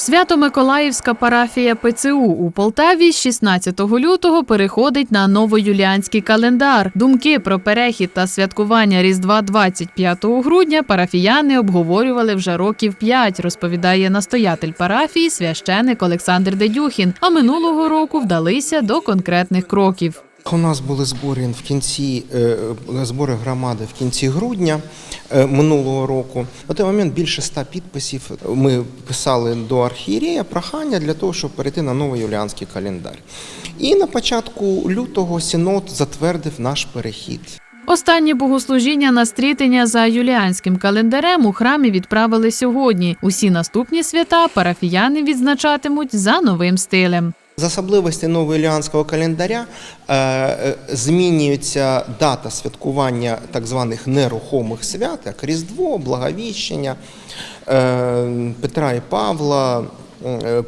Свято-Миколаївська парафія ПЦУ у Полтаві з 16 лютого переходить на новоюліанський календар. Думки про перехід та святкування Різдва 25 грудня парафіяни обговорювали вже років п'ять, розповідає настоятель парафії священик Олександр Дедюхін. А минулого року вдалися до конкретних кроків. У нас були збори в кінці е, збори громади в кінці грудня е, минулого року. На той момент більше ста підписів ми писали до архієрея прохання для того, щоб перейти на новий юліанський календар. І на початку лютого Синод затвердив наш перехід. Останнє богослужіння на стрітення за юліанським календарем у храмі відправили сьогодні. Усі наступні свята парафіяни відзначатимуть за новим стилем. З особливості новоіліанського календаря е, е, змінюється дата святкування так званих нерухомих свят, як Різдво, Благовіщення, е, Петра і Павла,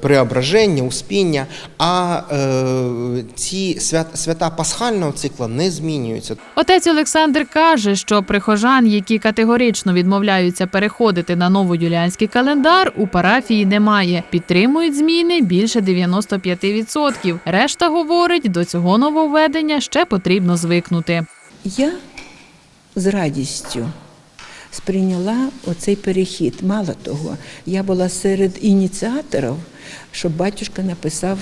Преображення, Успіння. А е, ці свят, свята пасхального цикла не змінюються. Отець Олександр каже, що прихожан, які категорично відмовляються переходити на новоюліанський календар, у парафії немає. Підтримують зміни більше 95%. Решта говорить, до цього нововведення ще потрібно звикнути. Я з радістю сприйняла оцей перехід. Мало того, я була серед ініціаторів, щоб батюшка написав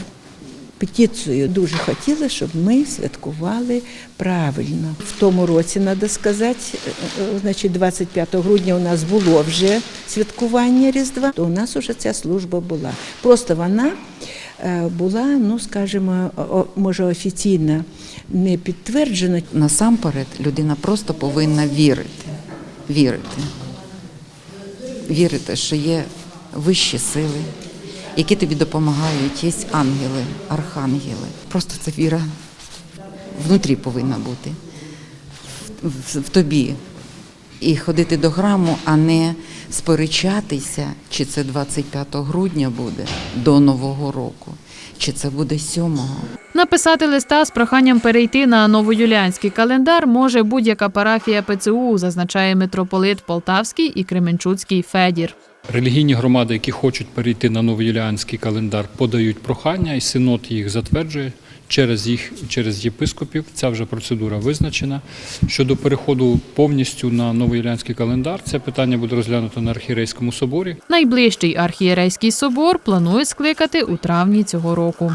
петицію. Дуже хотіла, щоб ми святкували правильно. В тому році, треба сказати, е, е, значить, 25 грудня у нас було вже святкування Різдва, то у нас вже ця служба була. Просто вона е, була, ну скажімо, може офіційно не підтверджена. Насамперед людина просто повинна вірити. Вірити. Вірити, що є вищі сили, які тобі допомагають, є ангели, архангели. Просто це віра внутрі повинна бути в тобі. І ходити до храму, а не сперечатися, чи це 25 грудня буде до Нового року, чи це буде 7-го. Написати листа з проханням перейти на новоюліанський календар може будь-яка парафія ПЦУ, зазначає митрополит Полтавський і Кременчуцький Федір. Релігійні громади, які хочуть перейти на новоюліанський календар, подають прохання, і синод їх затверджує через їх через єпископів. Ця вже процедура визначена. Щодо переходу повністю на новоюліанський календар, це питання буде розглянуто на архієрейському соборі. Найближчий архієрейський собор планують скликати у травні цього року.